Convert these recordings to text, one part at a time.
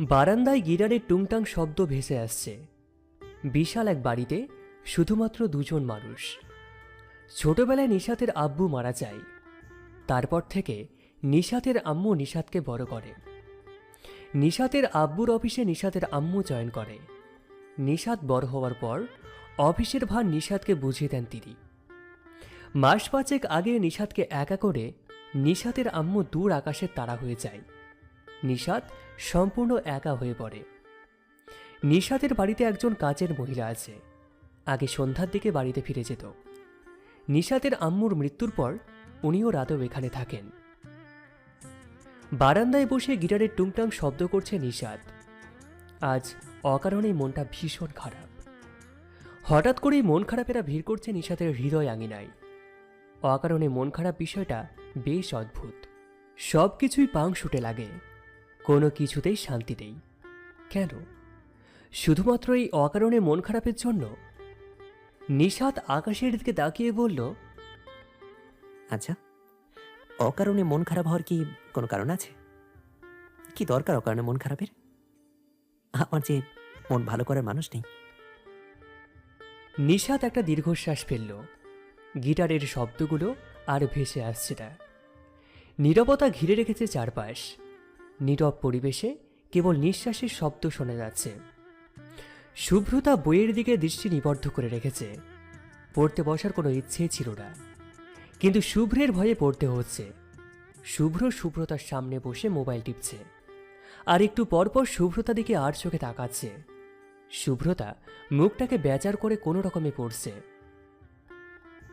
বারান্দায় গিটারের টুংটাং শব্দ ভেসে আসছে। বিশাল এক বাড়িতে শুধুমাত্র দুজন মানুষ। ছোটবেলায় নিশাতের আব্বু মারা যায়। তারপর থেকে নিশাতের আম্মু নিশাতকে বড় করে। নিশাতের আব্বুর অফিসে নিশাতের আম্মু জয়েন করে। নিশাত বড় হওয়ার পর অফিসের ভার নিশাতকে বুঝিয়ে দেন তিনি। মাস পাঁচেক আগে নিশাতকে একা করে নিশাতের আম্মু দূর আকাশের তারা হয়ে যায়। নিশাত সম্পূর্ণ একা হয়ে পড়ে। নিশাতের বাড়িতে একজন কাজের মহিলা আছে। আগে সন্ধ্যার দিকে বাড়িতে ফিরে যেত। নিশাতের আম্মুর মৃত্যুর পর উনিও রাতেও এখানে থাকেন। বারান্দায় বসে গিটারের টুংটাং শব্দ করছে নিশাত আজ অকারণেই মনটা ভীষণ খারাপ। হঠাৎ করেই মন খারাপেরা ভিড় করছে নিশাতের হৃদয় আঙিনায়। অকারণে মন খারাপ বিষয়টা বেশ অদ্ভুত। সব কিছুই পাং শুটে লাগে। কোনো কিছুতেই শান্তি নেই। কেন? শুধুমাত্র এই অকারণে মন খারাপের জন্য? নিশাত আকাশের দিকে তাকিয়ে বলল আচ্ছা অকারণে মন খারাপ হওয়ার কি কোনো কারণ আছে? কি দরকার অকারণে মন খারাপের? আমার যে মন ভালো করার মানুষ নেই। নিশাত একটা দীর্ঘশ্বাস ফেলল। গিটারের শব্দগুলো আর ভেসে আসছে না। নীরবতা ঘিরে রেখেছে চারপাশ। নীরব পরিবেশে কেবল নিঃশ্বাসের শব্দ শোনা যাচ্ছে। শুভ্রতা বইয়ের দিকে দৃষ্টি নিবদ্ধ করে রেখেছে। পড়তে বসার কোনো ইচ্ছে ছিল না। কিন্তু শুভ্রের ভয়ে পড়তে হচ্ছে। শুভ্র শুভ্রতার সামনে বসে মোবাইল টিপছে। আর একটু পরপর শুভ্রতা দিকে আর চোখে তাকাচ্ছে। শুভ্রতা মুখটাকে বেচার করে কোনো রকমে পড়ছে।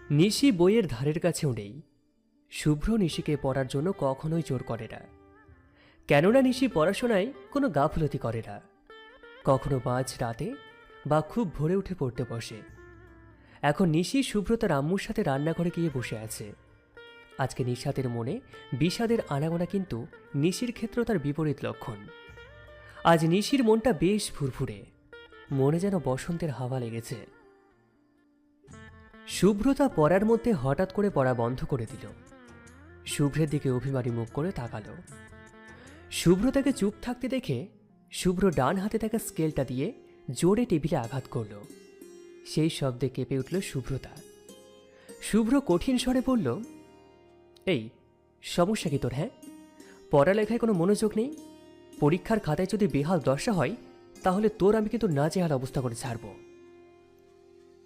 নিশি বইয়ের ধারের কাছেও নেই। শুভ্র নিশিকে পড়ার জন্য কখনোই জোর করে না। কেননা নিশি পড়াশোনায় কোনো গাফলতি করে না। কখনো মাঝ রাতে বা খুব ভোরে উঠে পড়তে বসে। এখন নিশি শুভ্রতার আম্মুর সাথে রান্নাঘরে গিয়ে বসে আছে। আজকে নিশাতের মনে বিষাদের আনাগোনা কিন্তু নিশির ক্ষেত্র তার বিপরীত লক্ষণ। আজ নিশির মনটা বেশ ফুরফুরে। মনে যেন বসন্তের হাওয়া লেগেছে। শুভ্রতা পড়ার মধ্যে হঠাৎ করে পড়া বন্ধ করে দিল। শুভ্রের দিকে অভিমানী মুখ করে তাকালো। শুভ্রতাকে চুপ থাকতে দেখে শুভ্র ডান হাতে থাকা স্কেলটা দিয়ে জোরে টেবিলে আঘাত করল। সেই শব্দে কেঁপে উঠল শুভ্রতা। শুভ্র কঠিন স্বরে বলল, এই, সমস্যা কি তোর হ্যাঁ? পড়ালেখায় কোনো মনোযোগ নেই? পরীক্ষার খাতায় যদি বেহাল দশা হয়, তাহলে তোর আমি কিন্তু না চেহাল অবস্থা করে ছাড়ব।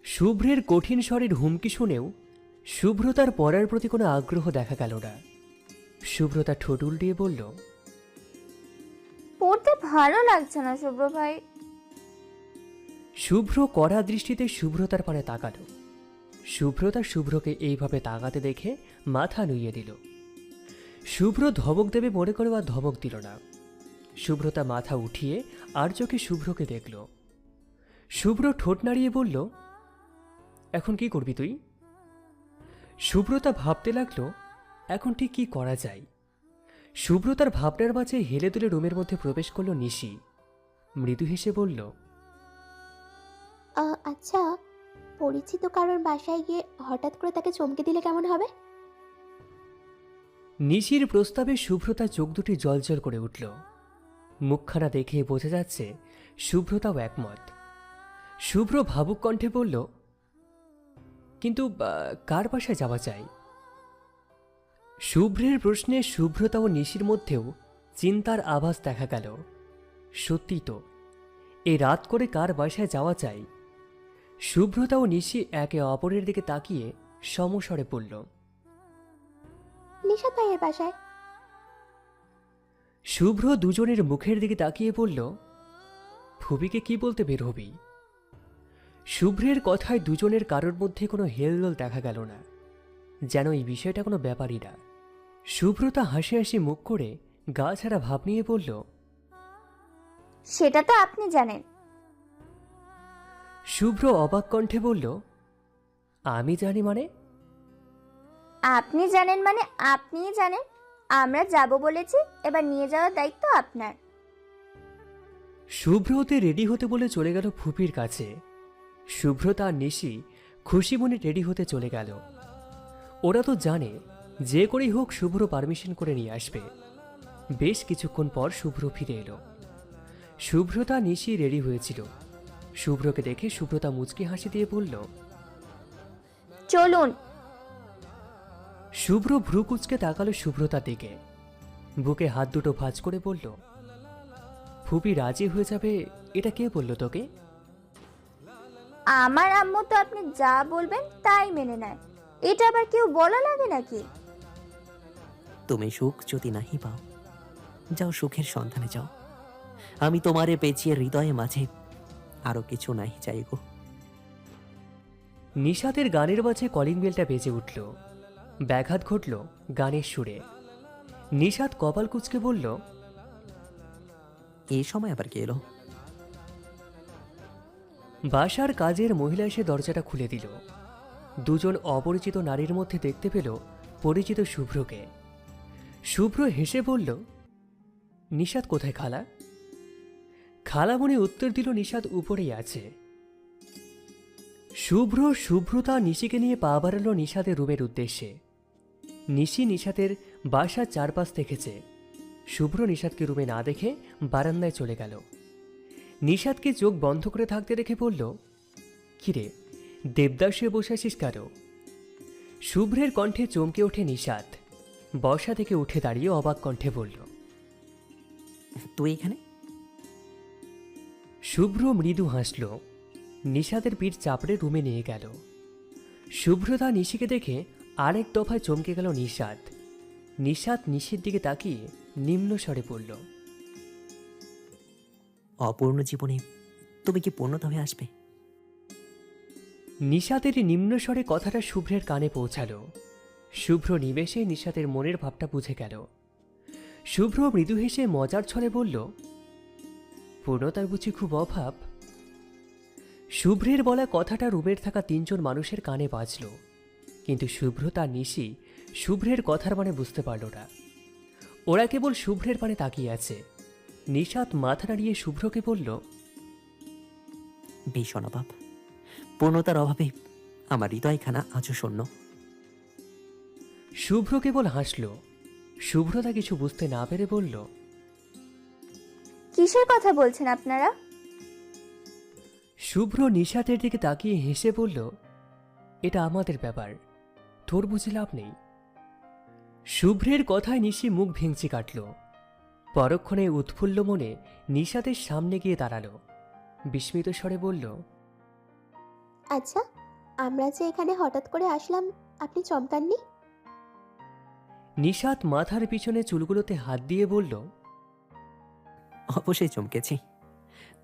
শুভ্রের কঠিন স্বরের হুমকি শুনেও শুভ্রতার পড়ার প্রতি কোনো আগ্রহ দেখা গেল না। শুভ্রতা ঠোঁট উল্টিয়ে বলল পড়তে ভালো লাগছে না শুভ্র ভাই। শুভ্র কড়া দৃষ্টিতে শুভ্রতার পানে তাকালো। শুভ্রতা শুভ্রকে এইভাবে তাকাতে দেখে মাথা নুইয়ে দিল। শুভ্র ধমক দেবে মনে করে আর ধমক দিল না। শুভ্রতা মাথা উঠিয়ে আর চোখে শুভ্রকে দেখল। শুভ্র ঠোঁট নাড়িয়ে বলল, এখন কি করবি তুই? শুভ্রতা ভাবতে লাগল, এখন ঠিক কি করা যায়? শুভ্রতার ভাবনার মাঝে হেলে দুলে রুমের মধ্যে প্রবেশ করল নিশি। মৃদু হেসে বলল আচ্ছা পরিচিত কারোর বাসায় গিয়ে হঠাৎ করে তাকে চমকে দিলে কেমন হবে? নিশির প্রস্তাবে শুভ্রতা চোখ দুটি জলজল করে উঠল। মুখখানা দেখে বোঝা যাচ্ছে শুভ্রতাও একমত। শুভ্র ভাবুক কণ্ঠে বলল কিন্তু কার বাসায় যাওয়া চাই? শুভ্রের প্রশ্নে শুভ্রতা ও নিশির মধ্যেও চিন্তার আভাস দেখা গেল। সত্যি তো এ রাত করে কার বাসায় যাওয়া চাই? শুভ্রতা ও নিশি একে অপরের দিকে তাকিয়ে সমস্বরে পড়ল নিশাদ ভাইয়ের বাসায়। শুভ্র দুজনের মুখের দিকে তাকিয়ে বলল ফুবিকে কি বলতে বের হবি? শুভ্রের কথায় দুজনের কারোর মধ্যে কোনো হেলদোল দেখা গেল না যেন এই বিষয়টা কোনো ব্যাপারই না। শুভ্রতা হাসি হাসি মুখ করে গা ছাড়া ভাব নিয়ে বলল সেটা তো আপনি জানেন। শুভ্র অবাক কণ্ঠে বলল আমি জানি মানে? আপনি জানেন মানে আপনিই জানেন আমরা যাব বলেছি এবার নিয়ে যাওয়ার দায়িত্ব আপনার। শুভ্র হতে রেডি হতে বলে চলে গেল ফুপির কাছে। শুভ্রতা আর নিশি খুশি মনে রেডি হতে চলে গেল। ওরা তো জানে যে করেই হোক শুভ্র পারমিশন করে নিয়ে আসবে। বেশ কিছুক্ষণ পর শুভ্র ফিরে এলো। শুভ্রতা নিশি রেডি হয়েছিল। শুভ্রকে দেখে শুভ্রতা মুচকি হাসি দিয়ে বলল চলুন। শুভ্র ভ্রু কুচকে তাকালো শুভ্রতার দিকে। বুকে হাত দুটো ভাঁজ করে বলল ফুপি রাজি হয়ে যাবে এটা কে বলল তোকে? আমার আম্মু তো আপনি যা বলবেন তাই মেনে নেয়। এটা আবার কেউ বলা লাগে নাকি? তুমি সুখ যদি নাহি পাও যাও সুখের সন্ধানে যাও। আমি তোমারে পেঁচিয়ে হৃদয়ে মাঝে আরও কিছু নাহি চাই গো। নিশাতের গানের মাঝে কলিং বেলটা বেজে উঠল। ব্যাঘাত ঘটল গানের সুরে। নিশাত কপাল কুচকে বলল এই সময় আবার কে এলো? বাসার কাজের মহিলা এসে দরজাটা খুলে দিল। দুজন অপরিচিত নারীর মধ্যে দেখতে পেল পরিচিত শুভ্রকে। শুভ্র হেসে বলল নিষাদ কোথায় খালা? খালা মনে উত্তর দিল নিষাদ উপরেই আছে। শুভ্র শুভ্রতা নিশিকে নিয়ে পা বাড়ালো নিষাদের রুমের উদ্দেশ্যে। নিশি নিষাদের বাসার চারপাশ দেখেছে। শুভ্র নিষাদকে রুমে না দেখে বারান্দায় চলে গেল। নিষাদকে চোখ বন্ধ করে থাকতে রেখে বলল কিরে দেবদাস বসে আছিস কারও শুভ্রের কণ্ঠে চমকে ওঠে নিষাদ বর্ষা থেকে উঠে দাঁড়িয়ে অবাক কণ্ঠে বলল তুই এখানে? শুভ্র মৃদু হাসল নিষাদের পিঠ চাপড়ে রুমে নিয়ে গেল। শুভ্রতা নিশিকে দেখে আরেক দফায় চমকে গেল নিষাদ নিষাদ নিশির দিকে তাকিয়ে নিম্ন স্বরে পড়ল অপূর্ণ জীবনে তুমি কি পূর্ণতা হয়ে আসবে? নিষাদের নিম্ন স্বরে কথাটা শুভ্রের কানে পৌঁছালো। শুভ্র নিমেষে নিষাদের মনের ভাবটা বুঝে গেল। শুভ্র মৃদু হেসে মজার ছলে বলল, পূর্ণতার বুঝি খুব অভাব। শুভ্রের বলা কথাটা রুমের থাকা তিনজন মানুষের কানে বাজল, কিন্তু শুভ্র তার নিশি শুভ্রের কথার মানে বুঝতে পারল না। ওরা কেবল শুভ্রের পানে তাকিয়ে আছে। নিষাদ মাথা নাড়িয়ে শুভ্রকে বলল, ভীষণ অভাব। পূর্ণতার অভাবে আমার হৃদয়খানা আজও শূন্য। শুভ্র কেবল হাসল। শুভ্রতা কিছু বুঝতে না পেরে বলল কিসের কথা বলছেন আপনারা? শুভ্র নিশাতের দিকে তাকিয়ে হেসে বলল এটা আমাদের ব্যাপার তোর বুঝে লাভ নেই। শুভ্রের কথায় নিশি মুখ ভেঙচি কাটল। পরক্ষণে উৎফুল্ল মনে নিশাতের সামনে গিয়ে দাঁড়াল। বিস্মিত স্বরে বলল আচ্ছা আমরা যে এখানে হঠাৎ করে আসলাম আপনি চমকাননি? নিশাত মাথার পিছনে চুলগুলোতে হাত দিয়ে বলল অবশ্যই চমকেছি।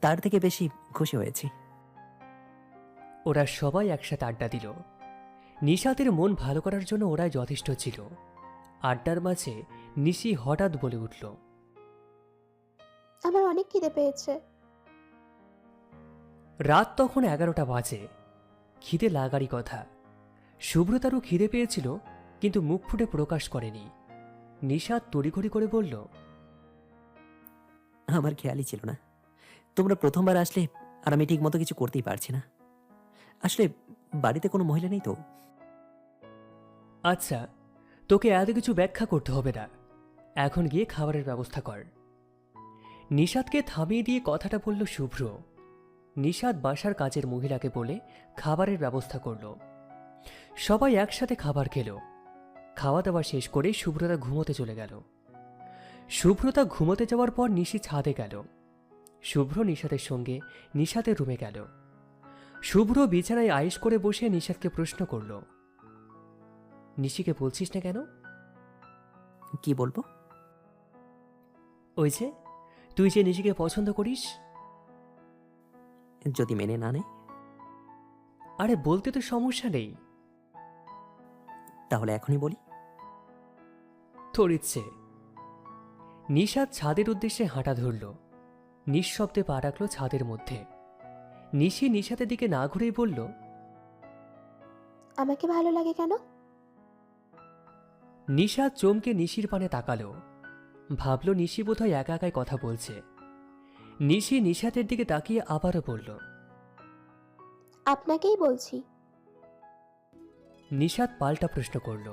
তার থেকে বেশি খুশি হয়েছি। ওরা সবাই একসাথে আড্ডা দিল। নিশাতের মন ভালো করার জন্য ওরাই যথেষ্ট ছিল। আড্ডার মাঝে নিশি হঠাৎ বলে উঠল আমার অনেক খিদে পেয়েছে। রাত তখন এগারোটা বাজে। খিদে লাগারই কথা। শুভ্রতারও খিদে পেয়েছিল কিন্তু মুখ ফুটে প্রকাশ করেনি। নিশাদ তড়িঘড়ি করে বলল আমার খেয়ালই ছিল না। তোমরা প্রথমবার আসলে আর আমি ঠিক মতো কিছু করতেই পারছি না। আসলে বাড়িতে কোনো মহিলা নেই তো? আচ্ছা তোকে এত কিছু ব্যাখ্যা করতে হবে না। এখন গিয়ে খাবারের ব্যবস্থা কর। নিষাদকে থামিয়ে দিয়ে কথাটা বলল শুভ্র। নিষাদ বাসার কাজের মহিলাকে বলে খাবারের ব্যবস্থা করল। সবাই একসাথে খাবার খেলো। খাওয়া দাওয়া শেষ করে শুভ্রতা ঘুমোতে চলে গেল। শুভ্রতা ঘুমোতে যাওয়ার পর নিশি ছাদে গেল। শুভ্র নিষাদের সঙ্গে নিষাদের রুমে গেল। শুভ্র বিছানায় আয়েস করে বসে নিষাদকে প্রশ্ন করল নিশিকে বলছিস না কেন? কি বলব? ওই যে তুই যে নিশিকে পছন্দ করিস? যদি মেনে না নেয়? আরে বলতে তো সমস্যা নেই। তাহলে এখনই বলি। তোর ইচ্ছে নিশাদ ছাদের উদ্দেশ্যে হাঁটা ধরল। নিঃশব্দে পা রাখল ছাদের মধ্যে। নিশি নিশাতের দিকে না ঘুরেই বলল আমাকে ভালো লাগে কেন? নিশাদ চমকে নিশির পানে তাকালো। ভাবল নিশি বোধহয় একা একাই কথা বলছে। নিশি নিশাতের দিকে তাকিয়ে আবারও বলল আপনাকেই বলছি। নিশাদ পাল্টা প্রশ্ন করল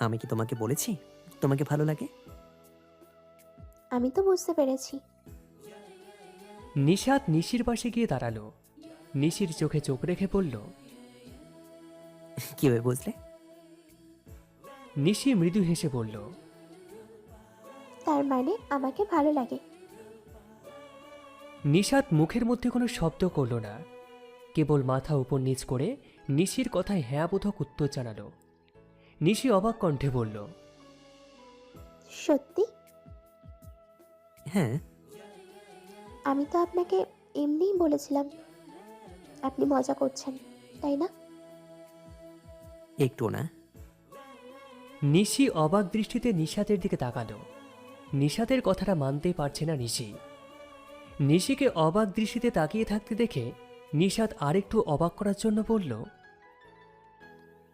আমি কি তোমাকে বলেছি? তোমাকে ভালো লাগে? আমি তো বুঝতে পেরেছি। নিশাত নিশির পাশে গিয়ে দাঁড়াল। নিশির চোখে চোখ রেখে বলল কীভাবে বুঝলে? নিশি মৃদু হেসে বলল তার মানে আমাকে ভালো লাগে। নিশাত মুখের মধ্যে কোনো শব্দ করল না। কেবল মাথা উপর নিচ করে নিশির কথায় হ্যাঁ বোধক উত্তর জানালো। নিশি অবাক কণ্ঠে বলল সত্যি? হ্যাঁ। আমি তো আপনাকে এমনিই বলেছিলাম আপনি মজা করছেন তাই না? একটু না। নিশি অবাক দৃষ্টিতে নিশাতের দিকে তাকালো। নিশাতের কথাটা মানতেই পারছে না নিশি। নিশিকে অবাক দৃষ্টিতে তাকিয়ে থাকতে দেখে নিশাত আরেকটু অবাক করার জন্য বলল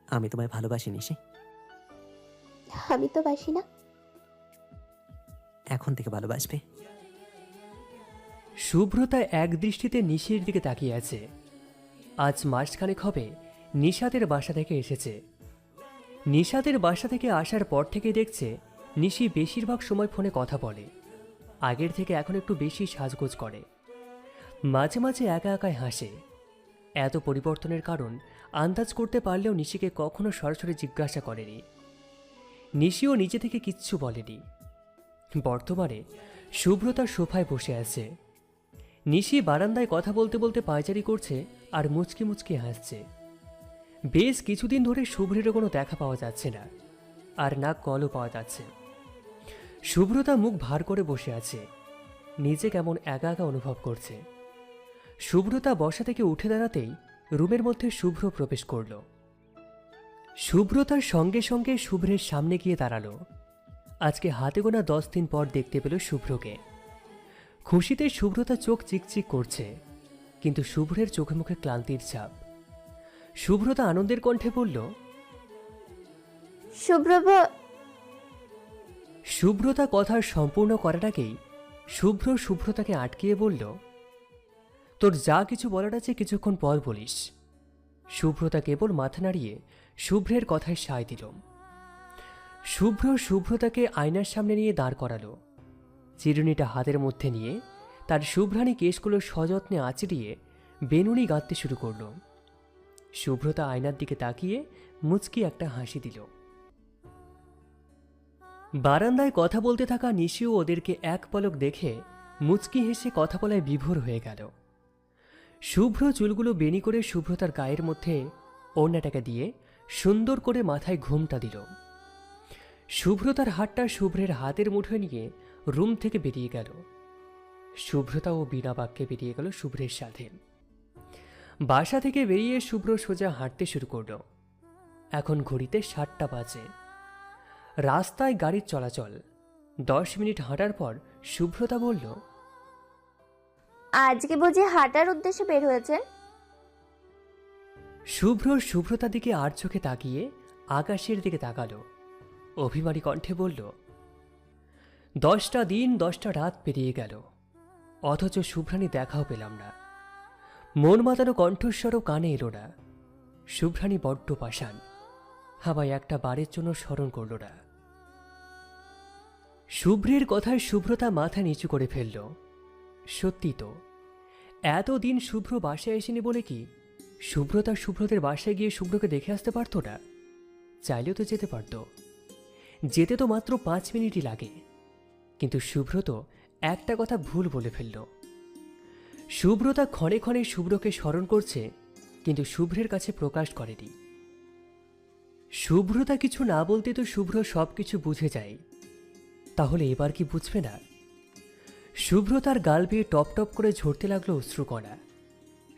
আমি তোমায় ভালোবাসি নিশি। আমি তো বাসি না। এখন থেকে ভালোবাসবে। শুভ্রতা এক দৃষ্টিতে নিশির দিকে তাকিয়ে আছে। আজ মাসখানেক হবে নিশাতের বাসা থেকে এসেছে। নিশাতের বাসা থেকে আসার পর থেকে দেখছে নিশি বেশিরভাগ সময় ফোনে কথা বলে। আগের থেকে এখন একটু বেশি সাজগোজ করে। মাঝে মাঝে একা একাই হাসে। এত পরিবর্তনের কারণ আন্দাজ করতে পারলেও নিশিকে কখনো সরাসরি জিজ্ঞাসা করেনি। নিশিও নিজে থেকে কিচ্ছু বলেনি। বর্তমানে শুভ্রতা সোফায় বসে আছে। নিশি বারান্দায় কথা বলতে বলতে পায়চারি করছে আর মুচকি মুচকি হাসছে। বেশ কিছুদিন ধরে শুভ্রেরও কোনো দেখা পাওয়া যাচ্ছে না আর না কলও পাওয়া যাচ্ছে। শুভ্রতা মুখ ভার করে বসে আছে। নিজে কেমন একা একা অনুভব করছে। শুভ্রতা বসা থেকে উঠে দাঁড়াতেই রুমের মধ্যে শুভ্র প্রবেশ করল। শুভ্রতার সঙ্গে সঙ্গে শুভ্রের সামনে গিয়ে দাঁড়াল। আজকে হাতে গোনা দশ দিন পর দেখতে পেল শুভ্রকে। খুশিতে শুভ্রতা চোখ চিকচিক করছে কিন্তু শুভ্রের চোখে মুখে ক্লান্তির ছাপ। শুভ্রতা আনন্দের কণ্ঠে বলল শুভ্রতা কথা সম্পূর্ণ করার আগেই শুভ্র শুভ্রতাকে আটকিয়ে বলল তোর যা কিছু বলার আছে কিছুক্ষণ পর বলিস। শুভ্রতা কেবল মাথা নাড়িয়ে শুভ্রের কথায় সায় দিল। শুভ্র শুভ্রতাকে আয়নার সামনে নিয়ে দাঁড় করালো। চিরুনিটা হাতের মধ্যে নিয়ে তার শুভ্রাণী কেশগুলো সযত্নে আঁচড়িয়ে বেনুনি গাঁথতে শুরু করল। শুভ্রতা আয়নার দিকে তাকিয়ে মুচকি একটা হাসি দিল। বারান্দায় কথা বলতে থাকা নিশিও ওদেরকে এক পলক দেখে মুচকি হেসে কথা বলায় বিভোর হয়ে গেল। শুভ্র চুলগুলো বেনি করে শুভ্রতার গায়ের মধ্যে ওড়নাটাকে দিয়ে সুন্দর করে মাথায় ঘুমটা দিল। শুভ্রতার হাতটা শুভ্রের হাতের মুঠোয় নিয়ে রুম থেকে বেরিয়ে গেল। শুভ্রতা ও বিনা বাক্যে বেরিয়ে গেল শুভ্রের সাথে। বাসা থেকে বেরিয়ে শুভ্র সোজা হাঁটতে শুরু করল। এখন ঘড়িতে সাতটা বাজে। রাস্তায় গাড়ির চলাচল। দশ মিনিট হাঁটার পর শুভ্রতা বলল, আজকে বুঝি হাঁটার উদ্দেশ্যে বের হয়েছেন? শুভ্র শুভ্রতার দিকে আর চোখে তাকিয়ে আকাশের দিকে তাকালো। অভিমানী কণ্ঠে বলল, দশটা দিন, দশটা রাত পেরিয়ে গেল। অথচ শুভ্রাণী দেখাও পেলাম না। মন মাতানো কণ্ঠস্বরও কানে এলো না। শুভ্রাণী বড্ড পাষাণ। হাওয়ায় একটা বারের জন্য স্মরণ করল না। শুভ্রের কথায় শুভ্রতা মাথা নিচু করে ফেলল। সত্যি তো, এতদিন শুভ্র বাসায় আসেনি বলে কি শুভ্রতা শুভ্রদের বাসায় গিয়ে শুভ্রকে দেখে আসতে পারতো না। চাইলেও তো যেতে পারতো। যেতে তো মাত্র পাঁচ মিনিটই লাগে। কিন্তু শুভ্রত একটা কথা ভুল বলে ফেলল। শুভ্রতা ক্ষণে ক্ষণে শুভ্রকে স্মরণ করছে, কিন্তু শুভ্রের কাছে প্রকাশ করেনি। শুভ্রতা কিছু না বলতে তো শুভ্র সব কিছু বুঝে যায়। তাহলে এবার কি বুঝবে না? শুভ্র তার গাল বেয়ে টপ টপ করে ঝরতে লাগল অশ্রুকণা।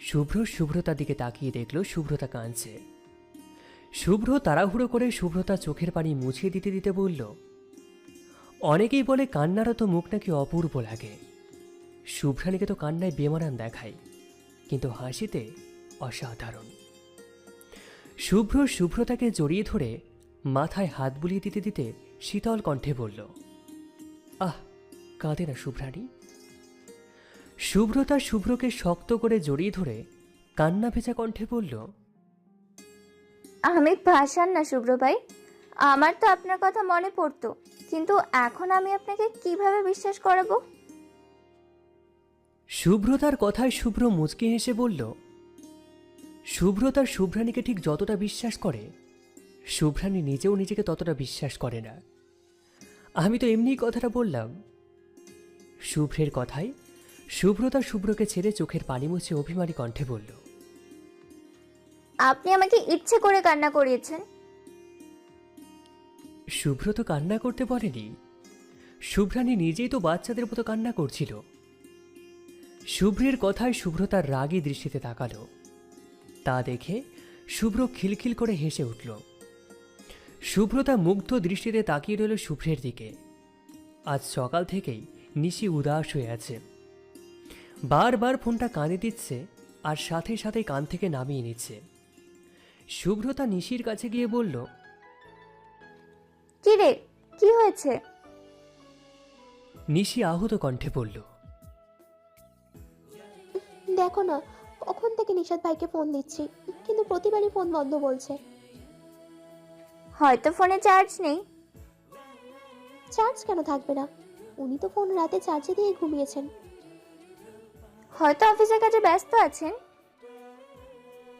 শুভ্র শুভ্রতার দিকে তাকিয়ে দেখল শুভ্রতা কাঁদছে। শুভ্র তাড়াহুড়ো করে শুভ্রতা চোখের পানি মুছিয়ে দিতে দিতে বলল, অনেকেই বলে কান্নারও তো মুখ নাকি অপূর্ব লাগে। শুভ্রাণীকে তো কান্নায় বেমানান দেখায়, কিন্তু হাসিতে অসাধারণ শুভ্র শুভ্রতাকে জড়িয়ে ধরে মাথায় হাত বুলিয়ে দিতে দিতে শীতল কণ্ঠে বলল, আহ, কাঁদে না শুভ্রাণী শুভ্রতা শুভ্রকে শক্ত করে জড়িয়ে ধরে কান্না ভেজা কণ্ঠে বলল আমি ভাসান না শুভ্র ভাই। আমার তো আপনার কথা মনে পড়তো কিন্তু এখন আমি আপনাকে কীভাবে বিশ্বাস করাবো? শুভ্রতার কথায় শুভ্র মুচকি হেসে বলল শুভ্র তার শুভ্রাণীকে ঠিক যতটা বিশ্বাস করে শুভ্রাণী নিজেও নিজেকে ততটা বিশ্বাস করে না। আমি তো এমনিই কথাটা বললাম শুভ্রের কথায় শুভ্রতা শুভ্রকে ছেড়ে চোখের পানি মুছে অভিমানী কণ্ঠে বলল আপনি আমাকে ইচ্ছে করে কান্না করিয়েছেন। শুভ্র তো কান্না করতে পারেনি শুভ্রানী নিজেই তো বাচ্চাদের মতো কান্না করছিল। শুভ্রের কথায় শুভ্র তার রাগী দৃষ্টিতে তাকালো। তা দেখে শুভ্র খিলখিল করে হেসে উঠল। শুভ্রতা মুগ্ধ দৃষ্টিতে তাকিয়ে রইল শুভ্রের দিকে। আজ সকাল থেকেই নিশি উদাস হয়ে আছে। বারবার ফোনটা কানে দিচ্ছে আর সাথে সাথে কান থেকে নামিয়ে নিচ্ছে। শুভ্রতা নিশির কাছে গিয়ে বলল কি রে কি হয়েছে? নিশি আহত কণ্ঠে পড়ল দেখো না কখন থেকে নিশাদ ভাইকে ফোন দিচ্ছি কিন্তু প্রতিবারই ফোন বন্ধ বলছে। হয়তো ফোনে চার্জ নেই। চার্জ কেন থাকবে না? উনি তো ফোন রাতে চার্জে দিয়ে ঘুমিয়েছেন। হয়তো অফিসের কাজে ব্যস্ত আছেন?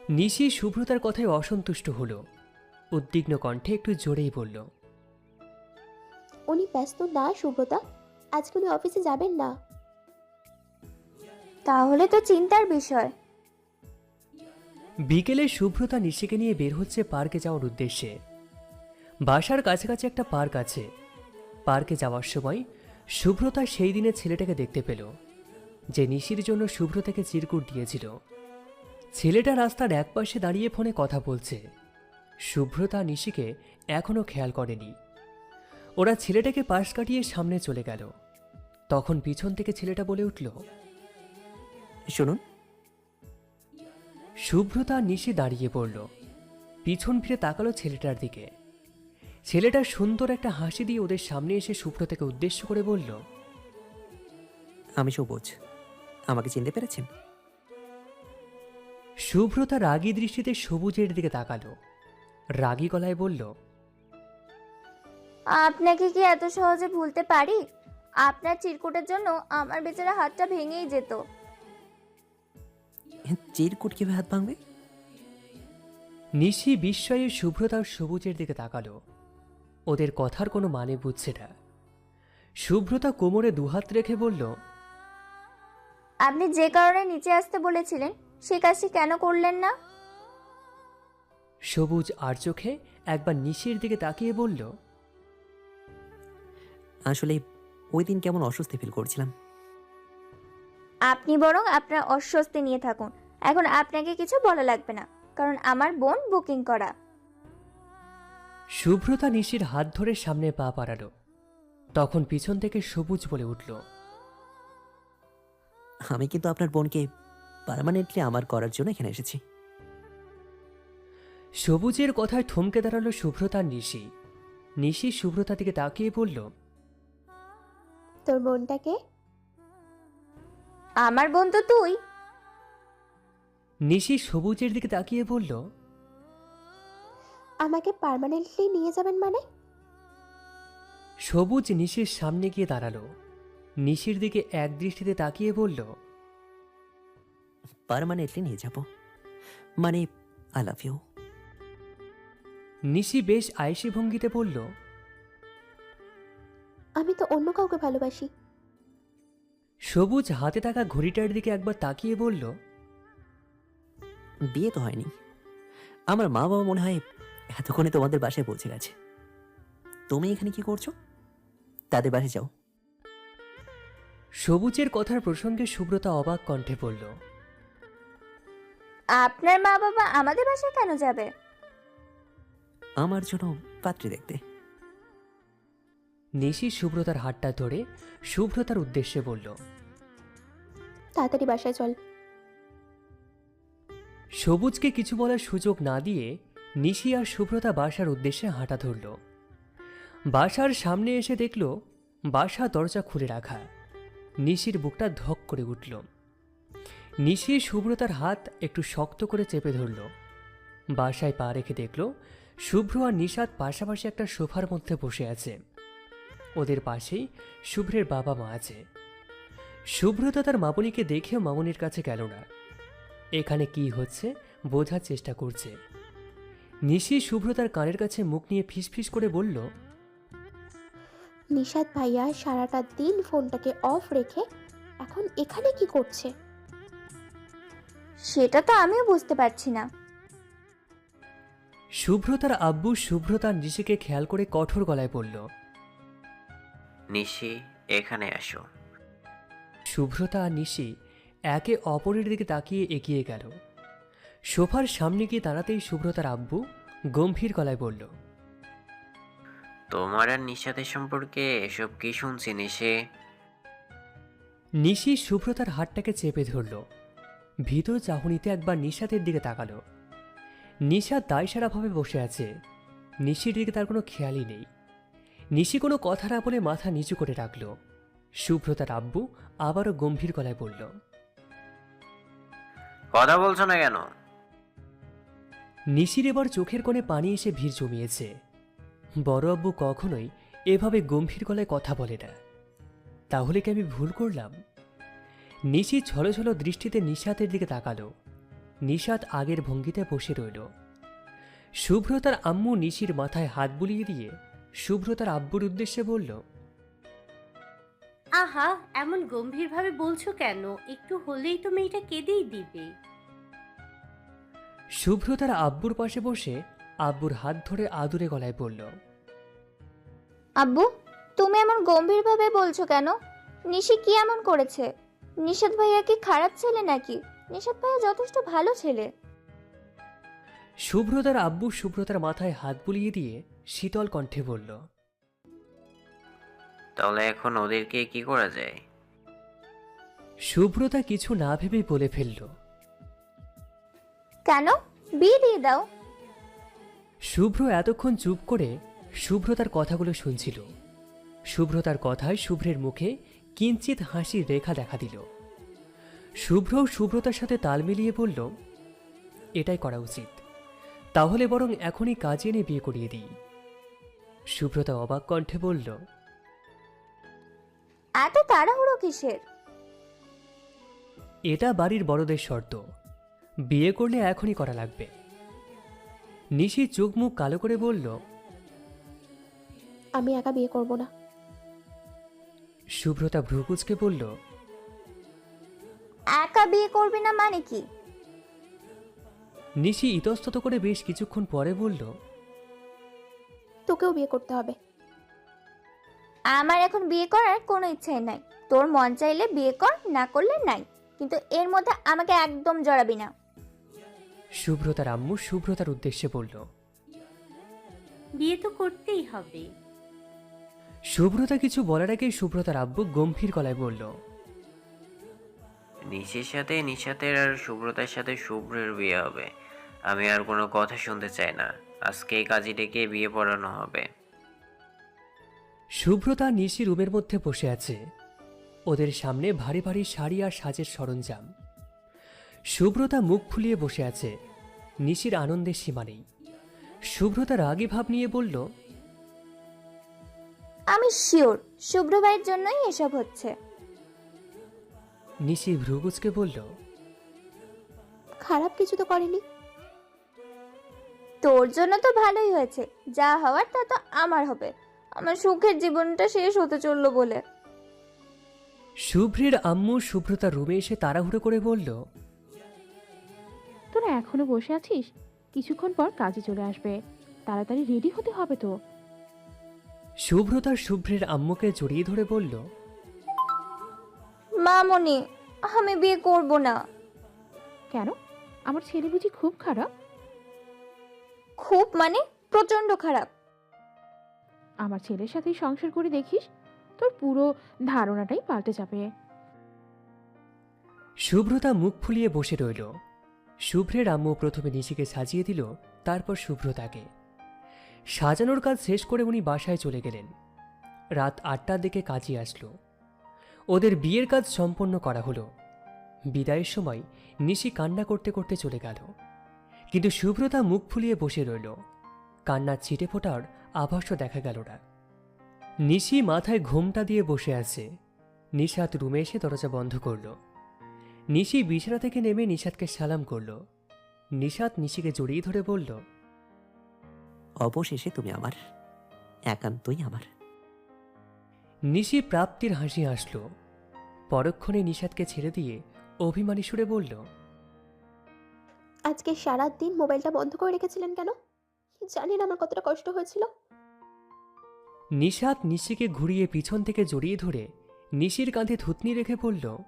নিশি শুভ্রতার কথায় অসন্তুষ্ট হলো। উদ্বিগ্ন কণ্ঠে একটু জোরেই বলল উনি ব্যস্ত না সুব্রতা আজকে উনি অফিসে যাবেন না। তাহলে তো চিন্তার বিষয়। বিকেলে শুভ্রতা নিশিকে নিয়ে বের হচ্ছে পার্কে যাওয়ার উদ্দেশ্যে। বাসার কাছাকাছি একটা পার্ক আছে। পার্কে যাওয়ার সময় শুভ্রতা সেই দিনে ছেলেটাকে দেখতে পেল। যে নিশির জন্য শুভ্রতাকে চিরকুট দিয়েছিল। ছেলেটা রাস্তার একপাশে দাঁড়িয়ে ফোনে কথা বলছে। শুভ্রতা নিশিকে এখনও খেয়াল করেনি। ওরা ছেলেটাকে পাশ কাটিয়ে সামনে চলে গেল। তখন পিছন থেকে ছেলেটা বলে উঠল, শুনুন। শুভ্রতা নিশি দাঁড়িয়ে পড়ল, পিছন ফিরে তাকালো ছেলেটার দিকে। ছেলেটা সুন্দর একটা হাসি দিয়ে ওদের সামনে এসে শুভ্রতাকে উদ্দেশ্য করে বলল, আমি সবুজ। আমাকে চিনতে পেরেছেন? শুভ্রতা রাগী দৃষ্টিতে সবুজের দিকে তাকালো। রাগী গলায় বলল আপনাকে কি এত সহজে ভুলতে পারি? আপনার চিরকুটের জন্য আমার বেচারা হাতটা ভেঙেই যেত। চিরকুট কীভাবে হাত ভাঙবে? নিশি বিস্ময়ে শুভ্রতা সবুজের দিকে তাকালো। ওদের কথার কোনো মানে বুঝছে না। শুভ্রতা কোমরে দুহাত রেখে বলল আপনি যে কারণে নিচে আসতে বলেছিলেন সে কাজটি কেন করলেন না? সবুজ আর চোখে একবার নিশির দিকে তাকিয়ে বলল আসলে ওই দিন কেমন অস্বস্তি ফিল করছিলাম। আপনি বরং আপনার অস্বস্তি নিয়ে থাকুন। এখন আপনাকে কিছু বলা লাগবে না কারণ আমার বোন বুকিং করা। শুভ্রতা নিশির হাত ধরে সামনে পা বাড়ালো। তখন পিছন থেকে সবুজ বলে উঠল আমি কিন্তু আপনার বোনকে পার্মানেন্টলি আমার করার জন্য এখানে এসেছি। সবুজের কথায় থমকে দাঁড়াল শুভ্রতার নিশি। নিশি শুভ্রতা দিকে তাকিয়ে বলল তোর বোনটাকে আমার বোন তো তুই। নিশি সবুজের দিকে তাকিয়ে বলল আমাকে পার্মানেন্টলি নিয়ে যাবেন মানে? সবুজ নিশির সামনে গিয়ে দাঁড়াল। নিশির দিকে এক দৃষ্টিতে তাকিয়ে বলল পার্মানেন্টলি নিয়ে যাব। মানে আই লাভ ইউ নিশি বেশ আয়েসি ভঙ্গিতে বলল আমি তো অন্য কাউকে ভালোবাসি। সবুজ হাতে থাকা ঘড়িটার দিকে একবার তাকিয়ে বলল বিয়ে তো হয়নি। আমার মা বাবা মনে হয় এতক্ষণে তোমাদের বাসায় পৌঁছে গেছে। তুমি এখানে কি করছ? তাদের বাসায় যাও। সবুজের কথার প্রসঙ্গে শুভ্রতা অবাক কণ্ঠে বলল আপনার মা বাবা আমাদের বাসায় কেন যাবে? আমার জন্য পাত্রী দেখতে। নিশি শুভ্রতার হাতটা ধরে শুভ্রতার উদ্দেশ্যে বলল তাড়াতাড়ি বাসায় চল। সবুজকে কিছু বলার সুযোগ না দিয়ে নিশি আর শুভ্রতা বাসার উদ্দেশ্যে হাঁটা ধরল। বাসার সামনে এসে দেখল বাসা দরজা খুলে রাখা। নিশির বুকটা ধক করে উঠল। নিশি শুভ্রতার হাত একটু শক্ত করে চেপে ধরল। বাসায় পা রেখে দেখল, শুভ্র আর নিষাদ পাশাপাশি একটা সোফার মধ্যে বসে আছে। ওদের পাশেই শুভ্রের বাবা মা আছে। শুভ্রতা তার মামনিকে দেখেও মামনির কাছে গেল না। এখানে কি হচ্ছে বোঝার চেষ্টা করছে। নিশি শুভ্রতার কানের কাছে মুখ নিয়ে ফিসফিস করে বলল নিশাদ ভাইয়া সারাটা দিন ফোনটাকে অফ রেখে এখন এখানে কি করছে? সেটা তো আমিও বুঝতে পারছি না। শুভ্রতার আব্বু শুভ্রতার নিশিকে খেয়াল করে কঠোর গলায় বলল নিশি এখানে আসো শুভ্রতা আর নিশি একে অপরের দিকে তাকিয়ে এগিয়ে গেল। সোফার সামনে গিয়ে দাঁড়াতেই শুভ্রতার আব্বু গম্ভীর গলায় বলল তোমার আর নিশাতের সম্পর্কে এসব কি শুনছি নিশি? নিশি শুভ্রতার হাতটাকে চেপে ধরল। ভিতর চাহনিতে একবার নিশাতের দিকে তাকালো। নিশা দায়সারাভাবে বসে আছে। নিশির দিকে তার কোনো খেয়ালই নেই। নিশি কোনো কথা না বলে মাথা নিচু করে রাখল। শুভ্রতার আব্বু আবারও গম্ভীর গলায় বলল কথা বলছো না কেন? নিশির এবার চোখের কোণে পানি এসে ভিড় জমিয়েছে। বড় আব্বু কখনোই এভাবে গম্ভীর গলায় কথা বলে না। তাহলে কি আমি ভুল করলাম? নিশি ছলো ছলো দৃষ্টিতে নিশাতের দিকে তাকালো। নিশাত আগের ভঙ্গিতে বসে রইল। শুভ্রতার আম্মু নিশির মাথায় হাত বুলিয়ে দিয়ে শুভ্রতার আব্বুর উদ্দেশ্যে বলল আহা এমন গম্ভীরভাবে বলছো কেন? একটু হলেই তো মেয়েটা কেঁদেই দিবে। শুভ্রতার আব্বুর পাশে বসে আব্বুর হাত ধরে আদুরে গলায় বলল আব্বু তুমি এমন গম্ভীরভাবে বলছো কেন? নিশি কি এমন করেছে? নিষাদ ভাইয়া কি খারাপ ছেলে নাকি? নিষাদ ভাইয়া যথেষ্ট ভালো ছেলে। শুভ্রতার আব্বু শুভ্রতার মাথায় হাত বুলিয়ে দিয়ে শীতল কণ্ঠে বলল তাহলে এখন ওদেরকে কি করা যায়? শুভ্রতা কিছু না ভেবে বলে ফেলল কেন? বিয়ে দিয়ে দাও। শুভ্র এতক্ষণ চুপ করে শুভ্রতার কথাগুলো শুনছিল। শুভ্রতার কথায় শুভ্রের মুখে কিঞ্চিত হাসির রেখা দেখা দিল। শুভ্র শুভ্রতার সাথে তাল মিলিয়ে বলল এটাই করা উচিত। তাহলে বরং এখনই কাজে এনে বিয়ে করিয়ে দিই। শুভ্রতা অবাক কণ্ঠে বলল এত তাড়াহুড়ো কিসের? এটা বাড়ির বড়দের শর্ত। বিয়ে করলে এখনই করা লাগবে। নিশি চোখ মুখ কালো করে বলল আমি একা বিয়ে করব না। শুভ্রতা ভ্রুকুচকে বলল একা বিয়ে করবি না মানে কি? নিশি ইতস্তত করে বেশ কিছুক্ষণ পরে বলল তোকেও বিয়ে করতে হবে। আমার এখন বিয়ে করার কোনো ইচ্ছাই নাই। তোর মন চাইলে বিয়ে কর না করলে নাই। কিন্তু এর মধ্যে আমাকে একদম জড়াবি না। শুভ্রতার আম্মু শুভ্রতার উদ্দেশ্যে বলল বিয়ে তো করতেই হবে। শুভ্রতা কিছু বলার আগে শুভ্রতার আব্বু গম্ভীর গলায় বলল নিশির সাথে নিশাতের আর শুভ্রতার সাথে শুভ্রের বিয়ে হবে। আমি আর কোনো কথা শুনতে চাই না। আজকে এই কাজী ডেকে বিয়ে পড়ানো হবে। শুভ্রতা নিশি রুমের মধ্যে বসে আছে। ওদের সামনে ভারী ভারী শাড়ি আর সাজের সরঞ্জাম। শুভ্রতা মুখ ফুলিয়ে বসে আছে। নিশির আনন্দের সীমা নেই। শুভ্রতা রাগী ভাব নিয়ে বলল আমি শিওর শুভ্র ভাইয়ের জন্যই এসব হচ্ছে। নিশি ভ্রুগুজকে বলল খারাপ কিছু তো করেনি। তোর জন্য তো ভালোই হয়েছে যা হওয়ার তা তো আমার হবে। আমার সুখের জীবনটা শেষ হতে চলল বলে। শুভ্রের আম্মু শুভ্রতার রুমে এসে তাড়াহুড়ো করে বলল তোরা এখনও বসে আছিস? কিছুক্ষণ পর কাজে চলে আসবে। তাড়াতাড়ি রেডি হতে হবে তো। শুভ্রতার শুভ্রের আম্মুকে জড়িয়ে ধরে বলল মামনি আমি বিয়ে করব না। কেন? আমার ছেলে বুঝি খুব খারাপ? খুব মানে প্রচণ্ড খারাপ। আমার ছেলের সাথেই সংসার করে দেখিস তোর পুরো ধারণাটাই পাল্টে যাবে। শুভ্রতা মুখ ফুলিয়ে বসে রইল। শুভ্রের আম্মু প্রথমে নিশিকে সাজিয়ে দিল, তারপর শুভ্র তাকে। সাজানোর কাজ শেষ করে উনি বাসায় চলে গেলেন। রাত আটটার দিকে কাজে আসলো। ওদের বিয়ের কাজ সম্পন্ন করা হলো। বিদায়ের সময় নিশি কান্না করতে করতে চলে গেল। কিন্তু শুভ্রতা মুখ ফুলিয়ে বসে রইল। কান্নার ছিটে ফোটার আভাসও দেখা গেল না। নিশি মাথায় ঘোমটা দিয়ে বসে আছে। নিশাত রুমে এসে দরজা বন্ধ করল। নিশি বিছানা থেকে নেমে নিশাতকে সালাম করল। নিশাত নিশিকে জড়িয়ে ধরে বলল অবশেষে তুমি আমার একান্তই আমার। নিশি প্রাপ্তির হাসি আসলো পরক্ষণে নিশাতকে ছেড়ে দিয়ে অভিমানী সুরে বলল আজকে সারা দিন মোবাইলটা বন্ধ করে রেখেছিলেন কেন? জানেন আমার কতটা কষ্ট হয়েছিল? নিশাত নিশিকে ঘুরিয়ে পিছন থেকে জড়িয়ে ধরে নিশির কাঁধে থুতনি রেখে বলল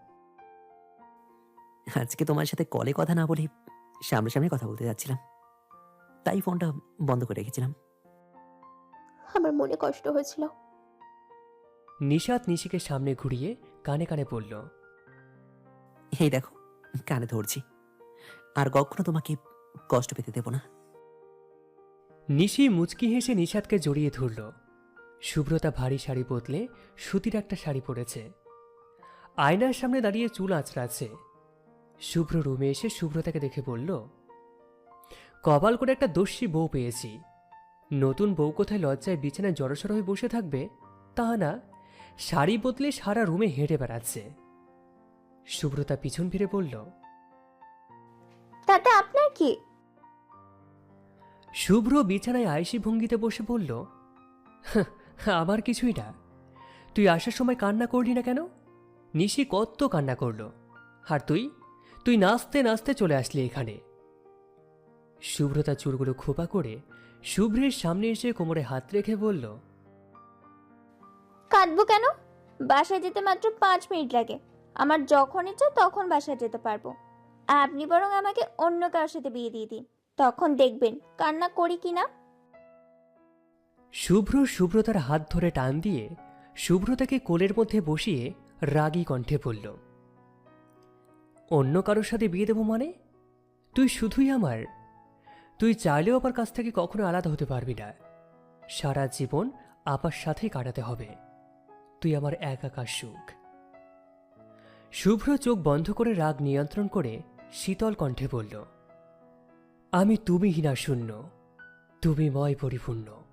আজকে তোমার সাথে কলে কথা না বলে সামনাসামনি কথা বলতে যাচ্ছিলাম। তাই ফোনটা বন্ধ করে রেখেছিলাম। আমার মনে কষ্ট হয়েছিল। নিশাত নিশিকে সামনে ঘুরিয়ে কানে কানে বলল এই দেখো কানে ধরছি। আর কখনো তোমাকে কষ্ট পেতে দেব না। নিশি মুচকি হেসে নিশাতকে জড়িয়ে ধরল। শুভ্রতা ভারী শাড়ি বদলে সুতির একটা শাড়ি পরেছে। আয়নার সামনে দাঁড়িয়ে চুল আঁচড়াচ্ছে। শুভ্র রুমে এসে শুভ্র তাকে দেখে বলল কপাল করে একটা দস্যি বউ পেয়েছি। নতুন বউ কোথায় লজ্জায় বিছানায় জড়সড় হয়ে বসে থাকবে তা না শাড়ি বদলে সারা রুমে হেঁটে বেড়াচ্ছে। শুভ্রতা পিছন ফিরে বলল তাতে আপনার কি? শুভ্র বিছানায় আয়েসি ভঙ্গিতে বসে বলল "হাহ, আমার কিছুই না। তুই আসার সময় কান্না করলি না কেন? নিশি কত কান্না করল। আর তুই? তুই নাচতে নাচতে চলে আসলি এখানে। শুভ্রতা চুলগুলো খোপা করে শুভ্রের সামনে এসে কোমরে হাত রেখে বলল কাঁদবো কেন? বাসায় যেতে মাত্র পাঁচ মিনিট লাগে। আমার যখন ইচ্ছা তখন বাসায় যেতে পারব। আপনি বরং আমাকে অন্য কারোর সাথে বিয়ে দিয়ে দিন। তখন দেখবেন কান্না করি কি না শুভ্র শুভ্রতার হাত ধরে টান দিয়ে শুভ্রতাকে কোলের মধ্যে বসিয়ে রাগী কণ্ঠে বলল অন্য কারোর সাথে বিয়ে দেবো মানে? তুই শুধুই আমার। তুই চাইলেও আপার কাছ থেকে কখনো আলাদা হতে পারবি না। সারা জীবন আপার সাথেই কাটাতে হবে। তুই আমার একাকার সুখ? শুভ্র চোখ বন্ধ করে রাগ নিয়ন্ত্রণ করে শীতল কণ্ঠে বলল, আমি তুমি তুমিহীনা শূন্য তুমি ময় পরিপূর্ণ।